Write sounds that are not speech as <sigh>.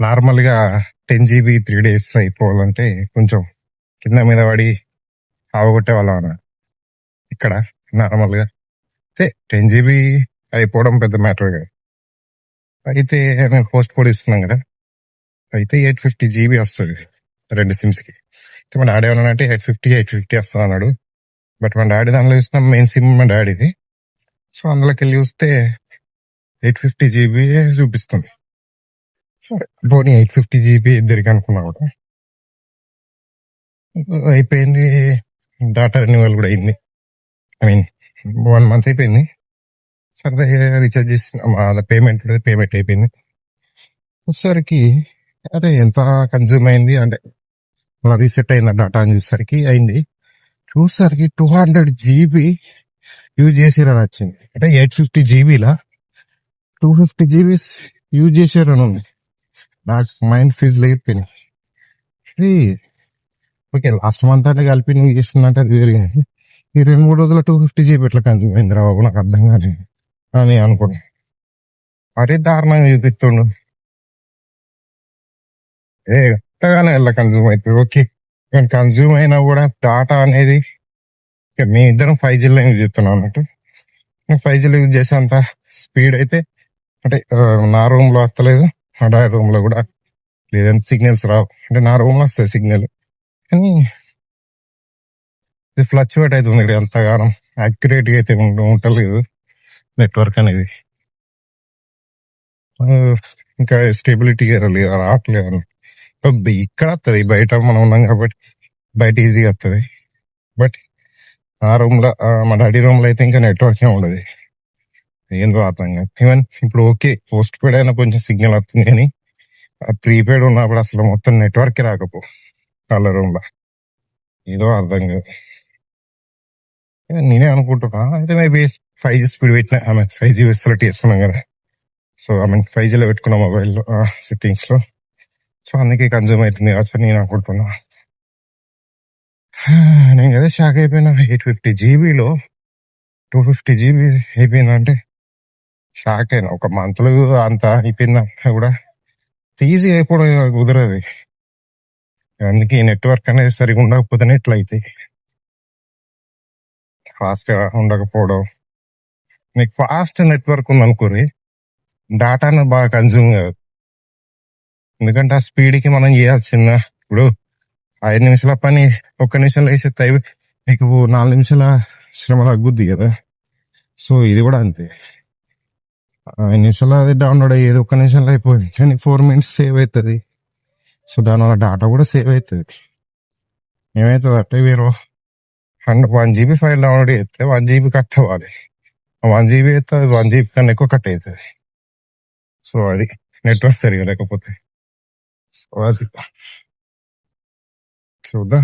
నార్మల్గా ten GB three days అయిపోవాలంటే కొంచెం కింద మీద పడి ఆవగొట్టే వాళ్ళం అన్న ఇక్కడ నార్మల్గా అయితే టెన్ జీబీ అయిపోవడం పెద్ద మ్యాటర్ కాదు. అయితే నేను పోస్ట్ కోడ్ ఇస్తున్నాం కదా. అయితే ఎయిట్ ఫిఫ్టీ జీబీ వస్తుంది రెండు సిమ్స్కి అయితే మా డాడీ ఏమన్నాడంటే ఎయిట్ ఫిఫ్టీ ఎయిట్ ఫిఫ్టీ వస్తుంది అన్నాడు. బట్ మా డాడీ దానిలో చూసిన మెయిన్ సిమ్ మా డాడీది. సో అందులోకి వెళ్ళి చూస్తే ఎయిట్ ఫిఫ్టీ జీబీ చూపిస్తుంది. పోనీ ఎయిట్ ఫిఫ్టీ జీబీ ఇద్దరికి అనుకున్నా కూడా. అయిపోయింది. డాటా రెన్యువల్ కూడా అయింది. ఐ మీన్ వన్ మంత్ అయిపోయింది. సరదా రీఛార్జ్ చేసిన పేమెంట్ పేమెంట్ అయిపోయింది. వచ్చేసరికి అరే ఎంత కన్జ్యూమ్ అయింది? అంటే అలా రీసెట్ అయింది డాటా అని చూసేసరికి అయింది. చూసేసరికి టూ హండ్రెడ్ జీబీ యూజ్ చేసిరని వచ్చింది. అంటే ఎయిట్ ఫిఫ్టీ జీబీలా? టూ ఫిఫ్టీ జీబీస్ యూజ్ చేసారని ఉంది. నాకు మైండ్ ఫీజ్ అయిపోయింది ఓకే లాస్ట్ మంత్ అంటే కలిపి నువ్వు చేస్తుందంటే అది వేరే ఈ రెండు మూడు రోజుల టూ ఫిఫ్టీ జీబీ ఎట్లా కన్సూమ్ అయింది బాబు? నాకు అర్థం కాలేదు. అని అనుకున్నా. మరీ దారుణంగా చూపిస్తుండు. ఏ ఎంతగానే ఎలా కన్జ్యూమ్ అవుతుంది ఓకే కానీ కన్జ్యూమ్ అయినా కూడా డాటా అనేది ఇక మీ ఇద్దరం ఫైవ్ జీలో యూజ్ చేస్తున్నాం అన్నట్టు. ఫైవ్ జీలో యూజ్ చేసేంత స్పీడ్ అయితే అంటే నా రూమ్లో వస్తలేదు మా డాడీ రూమ్లో కూడా లేదంటే సిగ్నల్స్ రావు. అంటే నా రూమ్లో వస్తాయి సిగ్నల్. కానీ ఇది ఫ్లక్చువేట్ అవుతుంది ఇక్కడ ఎంతగానో. యాక్యురేట్గా అయితే ఉండలేదు నెట్వర్క్ అనేది. ఇంకా స్టెబిలిటీ లేదు రావట్లేదు అని. ఇక్కడ వస్తుంది బయట మనం ఉన్నాం కాబట్టి బయట ఈజీగా వస్తుంది బట్ ఆ రూమ్లో మా డాడీ రూమ్లో అయితే ఇంకా నెట్వర్క్ ఏ ఉండదు. ఏందో అర్థం కాదు ఈవెన్ ఇప్పుడు ఓకే పోస్ట్ పెయిడ్ అయినా కొంచెం సిగ్నల్ వస్తుంది కానీ ప్రీపెయిడ్ ఉన్నప్పుడు అసలు మొత్తం నెట్వర్క్ రాకపో. వాళ్ళ రూమ్లో. ఏదో అర్థం కాదు. నేనే అనుకుంటున్నా అయితే మేబీ ఫైవ్ జీ స్పీడ్ పెట్టిన I mean five G facility ఇస్తున్నాం కదా. సో ఐ మీన్ ఫైవ్ జీలో పెట్టుకున్న మొబైల్ సెట్టింగ్స్లో. సో అందుకే కన్జ్యూమ్ అవుతుంది కావచ్చు నేను అనుకుంటున్నా. <sighs> నేను కదా షాక్ అయిపోయినా. ఎయిట్ ఫిఫ్టీ జీబీలో టూ ఫిఫ్టీ జీబీ అయిపోయిందంటే షాక్ అయినా. ఒక మంత్ అంత అయిపోయిందంటే కూడా తీసి అయిపోవడం కుదరదు. అందుకే నెట్వర్క్ అనేది సరిగా ఉండకపోతేనే ఇట్లా అయితే ఫాస్ట్గా ఉండకపోవడం. మీకు ఫాస్ట్ నెట్వర్క్ ఉంది అనుకోరి డాటాను బాగా కన్జ్యూమ్ కాదు. ఎందుకంటే ఆ స్పీడ్కి మనం చేయాల్సిన ఇప్పుడు ఐదు నిమిషాల పని ఒక్క నిమిషంలో వేసే అయి మీకు నాలుగు నిమిషాల శ్రమ తగ్గుద్ది కదా? సో ఇది కూడా అంతే. ఐదు అది డౌన్లోడ్ అయ్యేది ఒక్క నిమిషంలో అయిపోయింది. కానీ ఫోర్ మినిట్స్ సేవ్ అవుతుంది సో దానివల్ల డేటా కూడా సేవ్ అవుతుంది ఏమవుతుంది అంటే మీరు hundred one GB file download చేస్తే వన్ జీబీ కట్ అవ్వాలి. వన్ జీబీ అయితే వన్ జీబీ కన్నా ఎక్కువ కట్ అవుతుంది సో అది నెట్వర్క్ సరిగా లేకపోతే. సో అది చూద్దా.